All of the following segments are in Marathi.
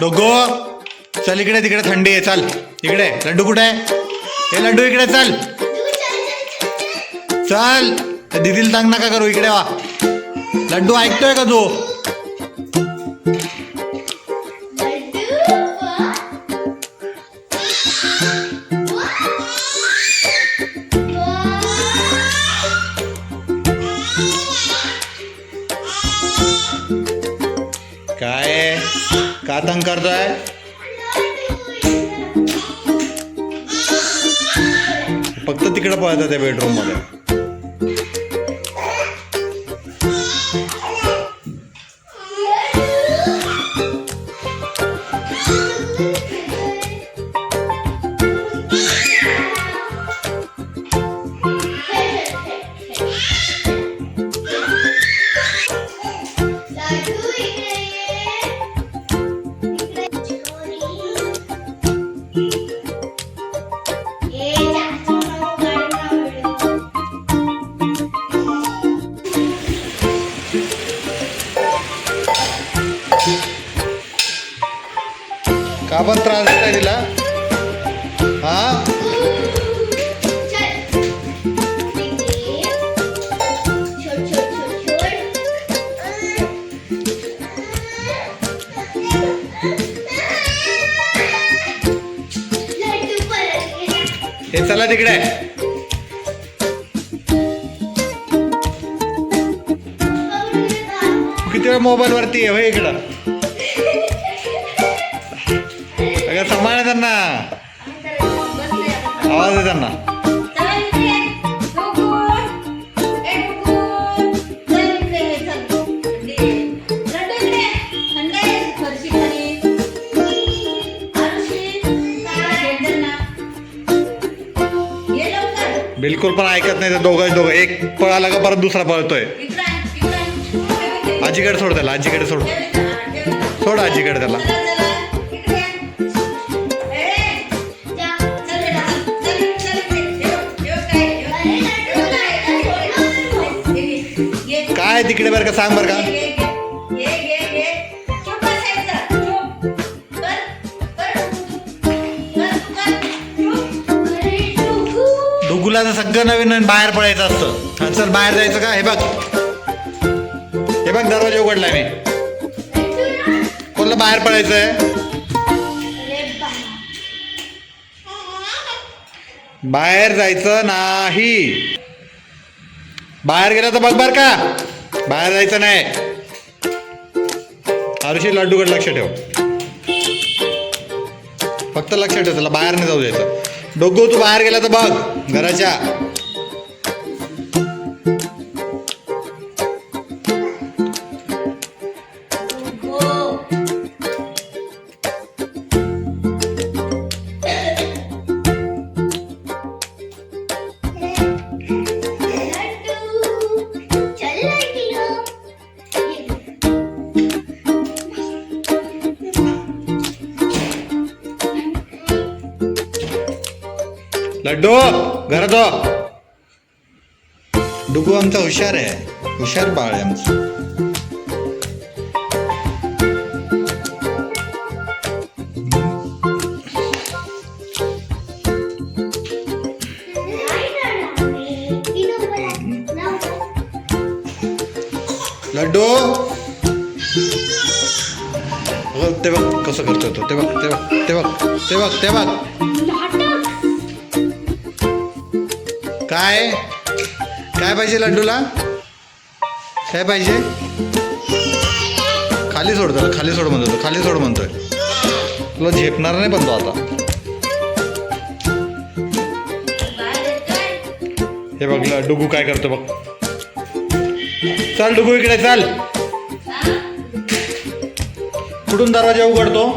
डोगो चल इकडे तिकडे थंडी आहे चल. इकडे लड्डू कुठे आहे? हे लड्डू इकडे चल. चल. दिदीला दीदीला तंग नका करू इकडे वा. लड्डू ऐकतोय का तू? काम करताय करतोय फक्त तिकडे पळतात त्या बेडरूम का पण त्रास देताय तिला. हा? हे चला तिकडे. किती वेळ मोबाईल वरती आहे इकडं? आवाज आहे त्यांना. बिलकुल पण ऐकत नाही तर दोघं दोघं. एक पळाला का परत दुसरा पळतोय. आजीकडे सोड त्याला आजीकडे सोड. सोड आजीकडे त्याला. तिकडे बरं का सांग बरं का. डुगुला तर सगळं नवीन नवीन बाहेर पडायचं असतं. चल बाहेर जायचं का? हे बघ. हे बघ दरवाजा उघडलाय मी. कोणला बाहेर पडायचंय? बाहेर जायचं नाही. बाहेर गेला तर बघ बर का. बाहेर जायचं नाही. आरुषी लाडूकडे लक्ष ठेव. फक्त लक्ष ठेव त्याला बाहेर नाही जाऊ द्यायचं. डोकू तू बाहेर गेला तर बघ घराच्या. लड्डू घरात डुगू आमचा हुशार आहे. हुशार बाळ आहे आमचं. लड्डू. ते बघ कसं करतो तो. ते बघ ते बघ ते बघ ते बघ ते बघ. काय? काय पाहिजे लड्डूला काय पाहिजे? खाली सोड त्याला खाली सोड म्हणतो खाली सोड म्हणतोय. तुला झेपणार नाही पण तो आता. हे बघ ल- डुगू काय करतो बघ. चल डुगू इकडे चाल. कुठून दरवाजा उघडतो?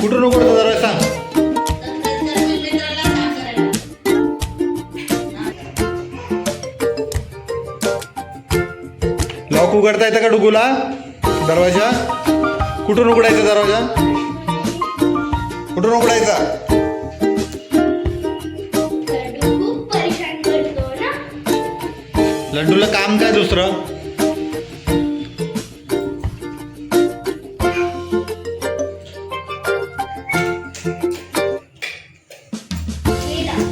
कुठून उघडतो दरवाजा? सांग. लॉक उघडता येतं का डुगूला? दरवाजा? कुठून उघडायचा दरवाजा? कुठून उघडायचा? लड्डूला काम काय दुसरं?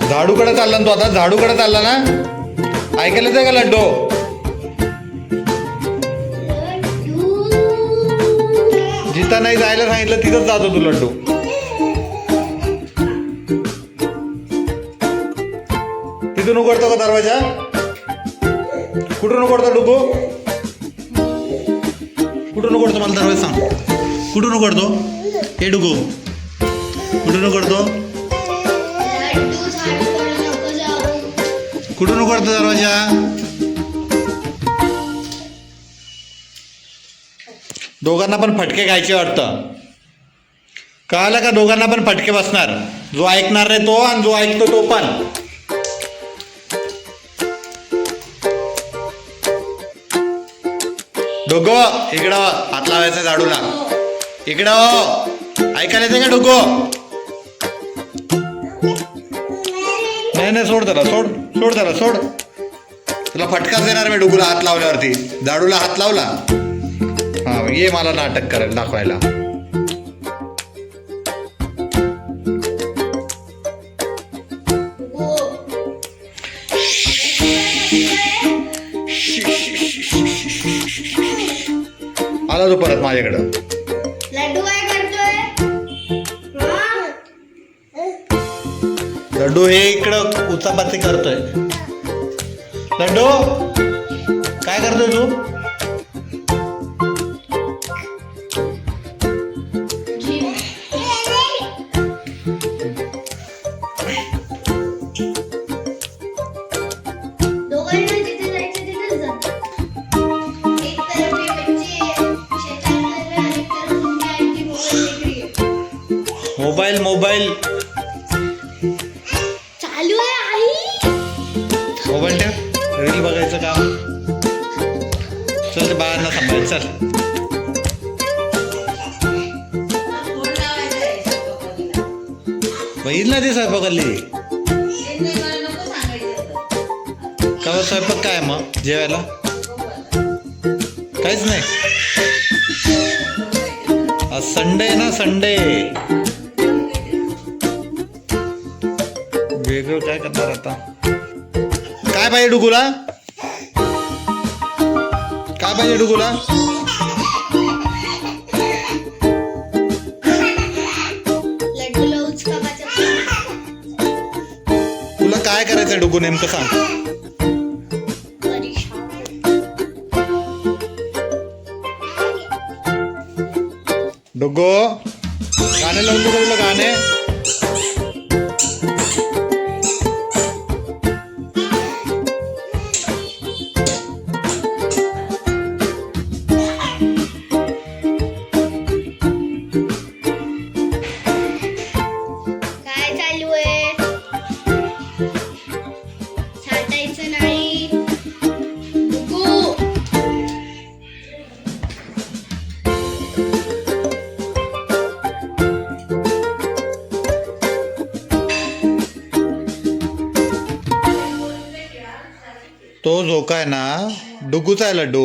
झाडूकडे चालला ना तो आता झाडूकडे चालला ना? ऐकलं ते का लड्डू? जिथं नाही जायला सांगितलं तिथंच जातो तू लड्डू. तिथून उघडतो का दरवाजा? कुठून उघडतो डुबू? कुठून उघडतो मला दरवाजा सांग. कुठून उघडतो? हे डुगो कुठून उघडतो? कुठून उघडतो दरवाजा? दोघांना पण फटके खायचे वाटतं. कळालं का दोघांना पण फटके बसणार? जो ऐकणार नाही तो आणि जो ऐकतो तो पण. डोगो हो, इकडं हो, हात लावायचं झाडूला. इकडं हो, ऐकायला येते का डोगो नाही नाही सोड त्याला सोड सोड त्याला सोड. तुला फटकाच देणार मी डुगूला हात लावल्यावरती. झाडूला हात लावला. हा ये मला नाटक करायला दाखवायला. आला तो परत माझ्याकडं. लड्डू काय करतोय? हा? लड्डू हे इकडं उचापाती करतोय. लड्डू काय करतोय तू? चल ते सांभाळ चल बघितलं ना ते स्वयंपाकाली का स्वयंपाक काय मग? जेवायला? काहीच नाही. आज संडे आहे ना संडे. वेगळं काय करणार आता? काय पाहिजे डुगुला? काय पाहिजे डुगुला तुला? काय करायचंय डुगू नेमकं सांग. डुगो गाणे लावून तुला गाणे. तो झोका आहे ना डुगूचा आहे लड्डू.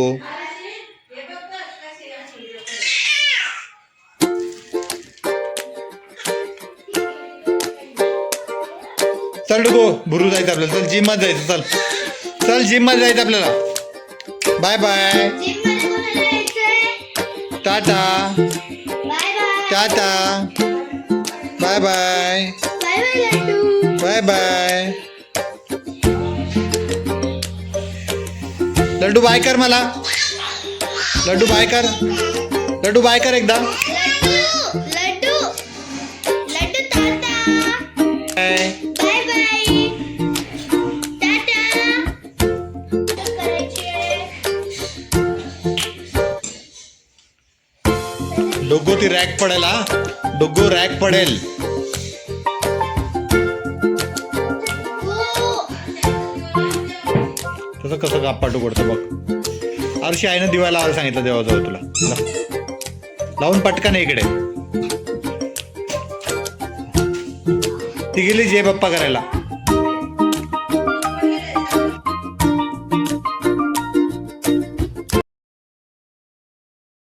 चल डुगू भुरू जायचं आपल्याला. चल जिममध्ये जायचं चल. चल जिममध्ये जायचं आपल्याला. Bye bye tata. Tata. Bye bye bye bye Laddu bye कर मला. लड्डू बाय कर. लड्डू बाय कर एकदा. डोगो ती रॅक पडेल हा. डोगो रॅक पडेल. कसं कसं कापाटू पडतं बघ. आरशी आईनं दिवा लावायला सांगितलं देवाजवळ तुला. लावून पटकन इकडे. ती गेली जे बाप्पा करायला.